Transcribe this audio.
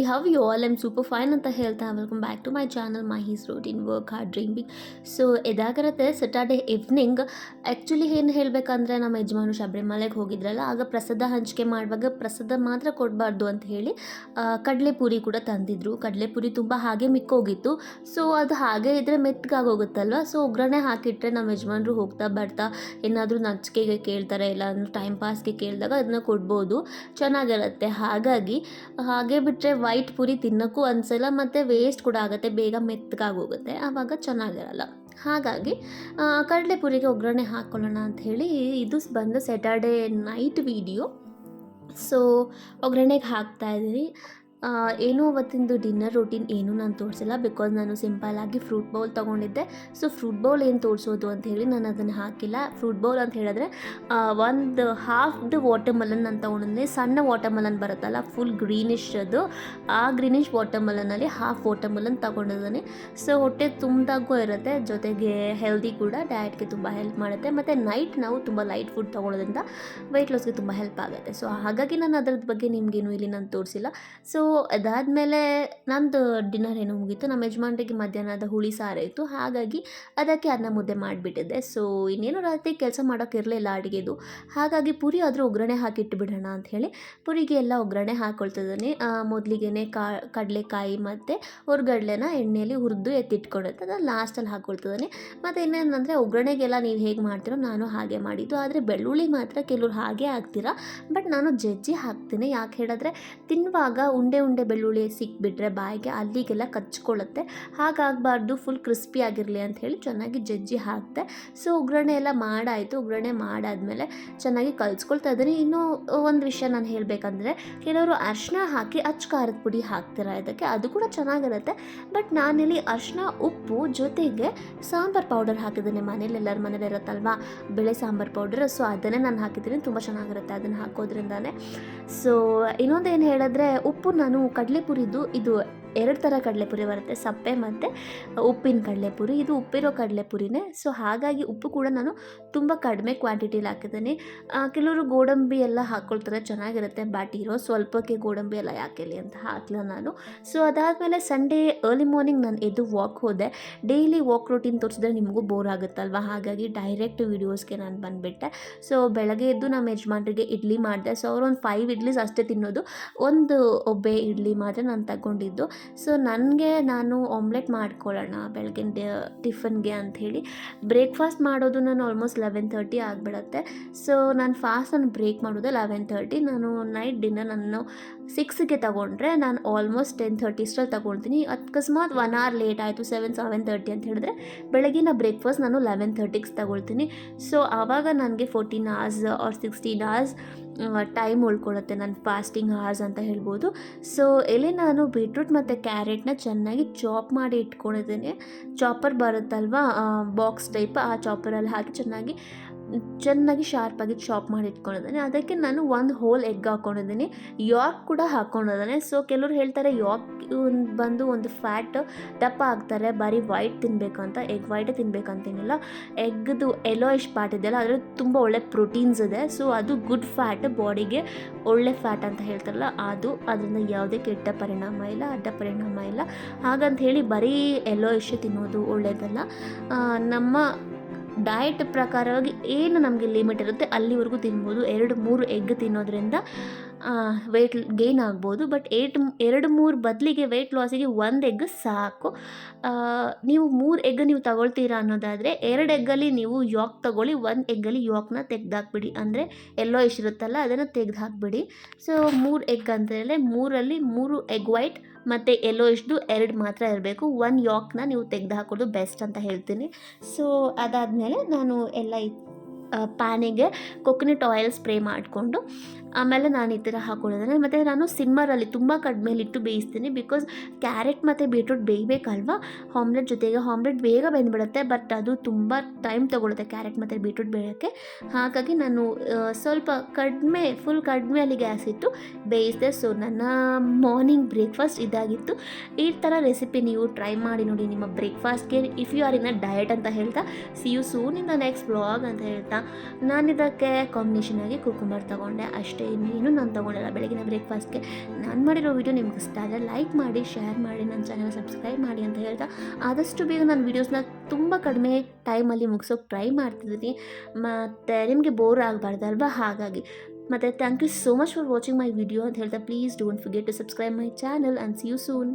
Everybody how you all am super fine ಅಂತ ಹೇಳ್ತಾ welcome back to my channel my his routine work hard drink so ಇದಾಗಿರುತ್ತೆ Saturday evening actually ಏನು ಹೇಳಬೇಕಂದ್ರೆ ನಮ್ಮ ಯಜಮಾನು ಶಬರಿಮಲೆಗೆ ಹೋಗಿದ್ರಲ್ಲ, ಆಗ ಪ್ರಸಾದ ಹಂಚಿಕೆ ಮಾಡುವಾಗ ಪ್ರಸಾದ ಮಾತ್ರ ಕೊಡಬಾರ್ದು ಅಂತ ಹೇಳಿ ಕಡಲೆಪುರಿ ಕೂಡ ತಂದಿದ್ರು. ಕಡಲೆಪುರಿ ತುಂಬ ಹಾಗೆ ಮಿಕ್ಕೋಗಿತ್ತು. ಸೊ ಅದು ಹಾಗೆ ಇದ್ದರೆ ಮೆತ್ತಗಾಗೋಗುತ್ತಲ್ವ? ಸೊ ಒಗ್ಗರಣೆ ಹಾಕಿಟ್ರೆ ನಮ್ಮ ಯಜಮಾನರು ಹೋಗ್ತಾ ಬರ್ತಾ ಏನಾದರೂ ನಚಿಕೆಗೆ ಕೇಳ್ತಾರೆ ಇಲ್ಲ ಅಂದ್ರೆ ಟೈಮ್ ಪಾಸ್ಗೆ ಕೇಳಿದಾಗ ಅದನ್ನ ಕೊಡ್ಬೋದು. ಚೆನ್ನಾಗಿರುತ್ತೆ. ಹಾಗಾಗಿ, ಹಾಗೆ ಬಿಟ್ಟರೆ ವೈಟ್ ಪುರಿ ತಿನ್ನೋಕ್ಕೂ ಅನಿಸಲ್ಲ ಮತ್ತು ವೇಸ್ಟ್ ಕೂಡ ಆಗುತ್ತೆ ಬೇಗ ಮೆತ್ತಗಾಗೋಗುತ್ತೆ ಆವಾಗ ಚೆನ್ನಾಗಿರಲ್ಲ. ಹಾಗಾಗಿ ಕಡಲೆ ಕಡಲೆಪುರಿಗೆ ಒಗ್ಗರಣೆ ಹಾಕ್ಕೊಳ್ಳೋಣ ಅಂತ ಹೇಳಿ ಇದು ಬಂದು ಸ್ಯಾಟರ್ಡೇ ನೈಟ್ ವಿಡಿಯೋ ಸೊ ಒಗ್ಗರಣೆಗೆ ಹಾಕ್ತಾ ಇದ್ದೀನಿ. ಆ, ಏನೂ ಅವತ್ತಿಂದು ಡಿನ್ನರ್ ರೂಟೀನ್ ಏನೂ ನಾನು ತೋರಿಸಿಲ್ಲ ಬಿಕಾಸ್ ನಾನು ಸಿಂಪಲ್ಲಾಗಿ ಫ್ರೂಟ್ ಬೌಲ್ ತೊಗೊಂಡಿದ್ದೆ. ಸೊ ಫ್ರೂಟ್ ಬೌಲ್ ಏನು ತೋರಿಸೋದು ಅಂತ ಹೇಳಿ ನಾನು ಅದನ್ನು ಹಾಕಿಲ್ಲ. ಫ್ರೂಟ್ ಬೌಲ್ ಅಂತ ಹೇಳಿದ್ರೆ ಒಂದು ಹಾಫ್ ವಾಟರ್ ಮೆಲನ್ ನಾನು ತೊಗೊಂಡಿದ್ದೆ. ಸಣ್ಣ ವಾಟರ್ ಮೆಲನ್ ಬರುತ್ತಲ್ಲ ಫುಲ್ ಗ್ರೀನಿಶ್ ಅದು. ಆ greenish watermelon half watermelon ತೊಗೊಂಡಿದ್ದೀನಿ. ಸೊ ಹೊಟ್ಟೆ ತುಂಬಿದಾಗೂ ಇರುತ್ತೆ. ಜೊತೆಗೆ ಹೆಲ್ದಿ ಕೂಡ. ಡಯಟ್ಗೆ ತುಂಬ ಹೆಲ್ಪ್ ಮಾಡುತ್ತೆ. ಮತ್ತು ನೈಟ್ ನಾವು ತುಂಬ ಲೈಟ್ ಫುಡ್ ತೊಗೊಳೋದ್ರಿಂದ ವೆಯ್ಟ್ ಲಾಸ್ಗೆ ತುಂಬ ಹೆಲ್ಪ್ ಆಗುತ್ತೆ. ಸೊ ಹಾಗಾಗಿ ನಾನು ಅದ್ರದ್ದು ಬಗ್ಗೆ ನಿಮಗೇನು ಇಲ್ಲಿ ನಾನು ತೋರಿಸಿಲ್ಲ. ಸೊ ಅದಾದಮೇಲೆ ನಂದು ಡಿನ್ನರ್ ಏನು ಮುಗೀತು. ನಮ್ಮ ಯಜಮಾನ್ರಿಗೆ ಮಧ್ಯಾಹ್ನದ ಹುಳಿ ಸಾರು ಇತ್ತು ಹಾಗಾಗಿ ಅದಕ್ಕೆ ಅನ್ನ ಮುದ್ದೆ ಮಾಡಿಬಿಟ್ಟಿದ್ದೆ. ಸೊ ಇನ್ನೇನು ರಾತ್ರಿ ಕೆಲಸ ಮಾಡೋಕ್ಕಿರಲಿಲ್ಲ ಅಡುಗೆದು. ಹಾಗಾಗಿ ಪುರಿ ಆದರೂ ಒಗ್ಗರಣೆ ಹಾಕಿಟ್ಟುಬಿಡೋಣ ಅಂಥೇಳಿ ಅಂತ ಹೇಳಿ ಪುರಿಗೆ ಎಲ್ಲ ಒಗ್ಗರಣೆ ಹಾಕ್ಕೊಳ್ತಿದ್ದೀನಿ ಮೊದಲಿಗೆ ಕಾ, ಕಡಲೆಕಾಯಿ ಮತ್ತು ಹೊರಗಡ್ಲೆನ ಎಣ್ಣೆಯಲ್ಲಿ ಹುರಿದು ಎತ್ತಿಟ್ಕೊಂಡಿರ್ತದೆ ಅದನ್ನು ಲಾಸ್ಟಲ್ಲಿ ಹಾಕ್ಕೊಳ್ತಿದ್ದೀನಿ ಮತ್ತು ಇನ್ನೇನಂದರೆ ಒಗ್ಗರಣೆಗೆಲ್ಲ ನೀವು ಹೇಗೆ ಮಾಡ್ತೀರೋ ನಾನು ಹಾಗೆ ಮಾಡಿದ್ದು. ಆದರೆ ಬೆಳ್ಳುಳ್ಳಿ ಮಾತ್ರ ಕೆಲವ್ರು ಹಾಗೆ ಹಾಕ್ತೀರಾ. ಬಟ್ ನಾನು ಜಜ್ಜಿ ಹಾಕ್ತೀನಿ. ಯಾಕೆ ಹೇಳಿದ್ರೆ ತಿನ್ನುವಾಗ ಉಂಡೆ ಉಂಡೆ ಬೆಳ್ಳುಳ್ಳಿ ಸಿಕ್ಬಿಟ್ರೆ ಬಾಯಿಗೆ ಅಲ್ಲಿಗೆಲ್ಲ ಕಚ್ಕೊಳ್ಳುತ್ತೆ. ಹಾಗಾಗಬಾರ್ದು ಫುಲ್ ಕ್ರಿಸ್ಪಿ ಆಗಿರಲಿ ಅಂತ ಹೇಳಿ ಚೆನ್ನಾಗಿ ಜಜ್ಜಿ ಹಾಕಿದೆ ಸೊ ಒಗ್ಗರಣೆ ಎಲ್ಲ ಮಾಡಾಯಿತು. ಒಗ್ಗರಣೆ ಮಾಡಾದ್ಮೇಲೆ ಚೆನ್ನಾಗಿ ಕಲಿಸ್ಕೊಳ್ತಾ ಇದ್ದೀನಿ. ಇನ್ನೂ ಒಂದು ವಿಷಯ ನಾನು ಹೇಳಬೇಕಂದ್ರೆ, ಕೆಲವರು ಅರಿಶಿನ ಹಾಕಿ ಅಚ್ಚ ಖಾರದ ಪುಡಿ ಹಾಕ್ತೀರ ಇದಕ್ಕೆ? ಅದು ಕೂಡ ಚೆನ್ನಾಗಿರುತ್ತೆ. ಬಟ್ ನಾನಿಲ್ಲಿ ಅರಿಶಿನ ಉಪ್ಪು ಜೊತೆಗೆ ಸಾಂಬಾರ್ ಪೌಡರ್ ಹಾಕಿದ್ದೀನಿ ಮನೇಲಿ. ಎಲ್ಲರ ಮನೇಲಿ ಇರುತ್ತಲ್ವಾ? ಬೆಳೆ ಸಾಂಬಾರ್ ಪೌಡರ್ ಸೊ ಅದನ್ನೇ ನಾನು ಹಾಕಿದ್ದೀನಿ. ತುಂಬ ಚೆನ್ನಾಗಿರುತ್ತೆ ಅದನ್ನು ಹಾಕೋದ್ರಿಂದಾನೆ. ಸೊ ಏನು ಹೇಳಿದ್ರೆ ಉಪ್ಪು ನಾನು ಕಡಲೆಪುರಿದು ಇದು ಎರಡು ಥರ ಕಡಲೆಪುರಿ ಬರುತ್ತೆ. ಸಪ್ಪೆ ಮತ್ತು ಉಪ್ಪಿನ ಕಡಲೆಪುರಿ. ಇದು ಉಪ್ಪಿರೋ ಕಡಲೆಪುರಿನೇ. ಸೊ, ಹಾಗಾಗಿ ಉಪ್ಪು ಕೂಡ ನಾನು ತುಂಬ ಕಡಿಮೆ ಕ್ವಾಂಟಿಟಿಲಿ ಹಾಕಿದ್ದೀನಿ. ಕೆಲವರು ಗೋಡಂಬಿ ಎಲ್ಲ ಹಾಕ್ಕೊಳ್ತಾರೆ ಚೆನ್ನಾಗಿರುತ್ತೆ. ಬಟ್ ಇರೋ ಸ್ವಲ್ಪಕ್ಕೆ ಗೋಡಂಬಿ ಎಲ್ಲ ಯಾಕೆಲಿ ಅಂತ ಹಾಕಲ್ಲ ನಾನು. ಸೊ, ಅದಾದಮೇಲೆ ಸಂಡೇ ಅರ್ಲಿ ಮಾರ್ನಿಂಗ್ ನಾನು ಎದ್ದು ವಾಕ್ ಹೋದೆ. ಡೈಲಿ ವಾಕ್ ರೂಟೀನ್ ತೋರಿಸಿದ್ರೆ ನಿಮಗೂ ಬೋರ್ ಆಗುತ್ತಲ್ವ? ಹಾಗಾಗಿ ಡೈರೆಕ್ಟ್ ವೀಡಿಯೋಸ್ಗೆ ನಾನು ಬಂದುಬಿಟ್ಟೆ. ಸೊ, ಬೆಳಗ್ಗೆ ಎದ್ದು ನಮ್ಮ ಯಜಮಾನ್ರಿಗೆ ಇಡ್ಲಿ ಮಾಡಿದೆ. ಸೊ, ಅವ್ರು ಒಂದು ಫೈವ್ ಇಡ್ಲೀಸ್ ಅಷ್ಟೇ ತಿನ್ನೋದು. ಒಂದು ಒಬ್ಬೆ ಇಡ್ಲಿ ಮಾತ್ರ ನಾನು ತಗೊಂಡಿದ್ದು. ಸೊ ನನಗೆ ನಾನು ಆಮ್ಲೆಟ್ ಮಾಡ್ಕೊಳ್ಳೋಣ ಬೆಳಗಿನ ಟಿಫನ್ಗೆ ಅಂಥೇಳಿ. ಬ್ರೇಕ್ಫಾಸ್ಟ್ ಮಾಡೋದು ನಾನು ಆಲ್ಮೋಸ್ಟ್ ಲೆವೆನ್ ತರ್ಟಿ ಆಗಿಬಿಡತ್ತೆ. ಸೊ ನಾನು ಫಾಸ್ಟ್ ನಾನು ಬ್ರೇಕ್ ಮಾಡೋದು ಲೆವೆನ್ ತರ್ಟಿ. ನಾನು ನೈಟ್ ಡಿನ್ನರ್ ನಾನು ಸಿಕ್ಸ್ಗೆ ತಗೊಂಡ್ರೆ ನಾನು ಆಲ್ಮೋಸ್ಟ್ ಟೆನ್ ತರ್ಟಿ ಅಷ್ಟರಲ್ಲಿ ತಗೊಳ್ತೀನಿ. ಅಕಸ್ಮಾತ್ ಒನ್ ಅವರ್ ಲೇಟ್ ಆಯಿತು ಸೆವೆನ್ ಸೆವೆನ್ ತರ್ಟಿ ಅಂತ ಹೇಳಿದ್ರೆ ಬೆಳಗಿನ ಬ್ರೇಕ್ಫಾಸ್ಟ್ ನಾನು ಲೆವೆನ್ ತರ್ಟಿಗೆ ತಗೊಳ್ತೀನಿ. ಸೊ ಆವಾಗ ನನಗೆ fourteen hours or sixteen hours time ಉಳ್ಕೊಳ್ಳುತ್ತೆ. ನನ್ನ ಫಾಸ್ಟಿಂಗ್ ಅವರ್ಸ್ ಅಂತ ಹೇಳ್ಬೋದು. ಸೊ ಎಲ್ಲಿ ನಾನು ಬೀಟ್ರೂಟ್ ಮತ್ತು ಕ್ಯಾರೆಟ್ನ ಚೆನ್ನಾಗಿ ಚಾಪ್ ಮಾಡಿ ಇಟ್ಕೊಂಡಿದ್ದೀನಿ. ಚಾಪರ್ ಬರುತ್ತಲ್ವಾ? ಬಾಕ್ಸ್ ಟೈಪ್ ಆ ಚಾಪರಲ್ಲಿ ಹಾಕಿ ಚೆನ್ನಾಗಿ ಚೆನ್ನಾಗಿ ಶಾರ್ಪಾಗಿ ಚಾಪ್ ಮಾಡಿ ಇಟ್ಕೊಂಡಿದ್ದಾನೆ. ಅದಕ್ಕೆ ನಾನು ಒಂದು ಹೋಲ್ ಎಗ್ ಹಾಕ್ಕೊಂಡಿದ್ದೀನಿ ಯಾಕ್ ಕೂಡ ಹಾಕ್ಕೊಂಡಿದ್ದಾನೆ ಸೊ ಕೆಲವರು ಹೇಳ್ತಾರೆ ಯಾಕ್ ಬಂದು ಒಂದು ಫ್ಯಾಟ್ ದಪ್ಪ ಆಗ್ತಾರೆ. ಬರೀ ವೈಟ್ ತಿನ್ನಬೇಕು ಅಂತ. ಎಗ್ ವೈಟೇ ತಿನ್ಬೇಕಂತೇನಿಲ್ಲ ಎಗ್ದು ಎಲೋಯಿಶ್ ಪಾರ್ಟ್ ಇದೆಯಲ್ಲ, ಅದರಲ್ಲಿ ತುಂಬ ಒಳ್ಳೆ ಪ್ರೋಟೀನ್ಸ್ ಇದೆ. ಸೊ ಅದು ಗುಡ್ ಫ್ಯಾಟ್ ಬಾಡಿಗೆ ಒಳ್ಳೆ ಫ್ಯಾಟ್ ಅಂತ ಹೇಳ್ತಾರಲ್ಲ, ಅದು ಅದರಿಂದ ಯಾವುದೇ ಕೆಟ್ಟ ಪರಿಣಾಮ ಇಲ್ಲ, ಅಡ್ಡ ಪರಿಣಾಮ ಇಲ್ಲ. ಹಾಗಂತ ಹೇಳಿ ಬರೀ ಎಲೋಯಿಶ್ ತಿನ್ನೋದು ಒಳ್ಳೆಯದಲ್ಲ ನಮ್ಮ ಡಯಟ್ ಪ್ರಕಾರವಾಗಿ ಏನು ನಮಗೆ ಲಿಮಿಟ್ ಇರುತ್ತೆ ಅಲ್ಲಿವರೆಗೂ ತಿನ್ಬೋದು. ಎರಡು ಮೂರು ಎಗ್ ತಿನ್ನೋದ್ರಿಂದ ವೆಯ್ಟ್ ಗೇನ್ ಆಗ್ಬೋದು ಬಟ್ ಏಟ್ ಎರಡು ಮೂರು ಬದಲಿಗೆ ವೆಯ್ಟ್ ಲಾಸಿಗೆ ಒಂದು ಎಗ್ ಸಾಕು. ನೀವು ಮೂರು ಎಗ್ ನೀವು ತಗೊಳ್ತೀರಾ ಅನ್ನೋದಾದರೆ ಎರಡು ಎಗ್ಗಲ್ಲಿ ನೀವು ಯಾಕ್ ತಗೊಳ್ಳಿ, ಒಂದು ಎಗ್ಗಲ್ಲಿ ಯಾಕ್ನ ತೆಗ್ದಾಕ್ಬಿಡಿ. ಅಂದರೆ ಎಲ್ಲೋ ಇರುತ್ತಲ್ಲ, ಅದನ್ನು ತೆಗ್ದು ಹಾಕ್ಬಿಡಿ ಸೊ ಮೂರು ಎಗ್ ಅಂತ ಹೇಳಿದ್ರೆ ಮೂರಲ್ಲಿ ಮೂರು ಎಗ್ ವೈಟ್ ಮತ್ತು ಎಲ್ಲೋ ಇಷ್ಟು ಎರಡು ಮಾತ್ರ ಇರಬೇಕು. ಒನ್ ಯಾಕ್ನ ನೀವು ತೆಗೆದು ಹಾಕೋದು ಬೆಸ್ಟ್ ಅಂತ ಹೇಳ್ತೀನಿ. ಸೊ ಅದಾದಮೇಲೆ ನಾನು ಎಲ್ಲ ಪ್ಯಾನಿಗೆ ಕೊಕೊನಟ್ ಆಯಿಲ್ ಸ್ಪ್ರೇ ಮಾಡಿಕೊಂಡು, ಆಮೇಲೆ ನಾನು ಈ ಥರ ಹಾಕ್ಕೊಂಡಿದ್ದೇನೆ ಮತ್ತು ನಾನು ಸಿಮ್ಮರಲ್ಲಿ ತುಂಬ ಕಡಿಮೆಲಿಟ್ಟು ಬೇಯಿಸ್ತೀನಿ ಬಿಕಾಸ್ ಕ್ಯಾರೆಟ್ ಮತ್ತು ಬೀಟ್ರೂಟ್ ಬೇಯಬೇಕಲ್ವಾ? ಆಮ್ಲೆಟ್ ಜೊತೆಗೆ ಆಮ್ಲೆಟ್ ಬೇಗ ಬೆಂದ್ಬಿಡುತ್ತೆ ಬಟ್ ಅದು ತುಂಬ ಟೈಮ್ ತೊಗೊಳುತ್ತೆ ಕ್ಯಾರೆಟ್ ಮತ್ತು ಬೀಟ್ರೂಟ್ ಬೇಯೋಕ್ಕೆ. ಹಾಗಾಗಿ ನಾನು ಸ್ವಲ್ಪ ಕಡಿಮೆ ಫುಲ್ ಕಡಿಮೆಯಲ್ಲಿ ಗ್ಯಾಸ್ ಇತ್ತು ಬೇಯಿಸಿದೆ. ಸೊ ನನ್ನ ಮಾರ್ನಿಂಗ್ ಬ್ರೇಕ್ಫಾಸ್ಟ್ ಇದಾಗಿತ್ತು. ಈ ಥರ ರೆಸಿಪಿ ನೀವು ಟ್ರೈ ಮಾಡಿ ನೋಡಿ ನಿಮ್ಮ ಬ್ರೇಕ್ಫಾಸ್ಟ್ಗೆ if you are in a diet ಅಂತ ಹೇಳ್ತಾ see you soon in the next blog ಅಂತ ಹೇಳ್ತಾ. ನಾನು ಇದಕ್ಕೆ ಕಾಂಬಿನೇಷನ್ ಆಗಿ ಕುಕುಂಬರ್ ತಗೊಂಡೆ. ಅಷ್ಟೇ, ಇನ್ನೇನು ನಾನು ತೊಗೊಂಡಿಲ್ಲ. ಬೆಳಗಿನ ಬ್ರೇಕ್ಫಾಸ್ಟ್ಗೆ ನಾನು ಮಾಡಿರೋ ವೀಡಿಯೋ ನಿಮ್ಗೆ ಇಷ್ಟ ಆದರೆ ಲೈಕ್ ಮಾಡಿ ಶೇರ್ ಮಾಡಿ ನನ್ನ ಚಾನಲ್ ಸಬ್ಸ್ಕ್ರೈಬ್ ಮಾಡಿ ಅಂತ ಹೇಳ್ತಾ ಆದಷ್ಟು ಬೇಗ ನಾನು ವೀಡಿಯೋಸ್ನ ತುಂಬ ಕಡಿಮೆ ಟೈಮಲ್ಲಿ ಮುಗಿಸೋಕೆ ಟ್ರೈ ಮಾಡ್ತಿದ್ದೀನಿ. ಮತ್ತು ನಿಮಗೆ ಬೋರ್ ಆಗಬಾರ್ದಲ್ವಾ ಹಾಗಾಗಿ. ಮತ್ತು thank you so much for watching my video ಅಂತ ಹೇಳ್ತಾ please don't forget to subscribe my channel and see you soon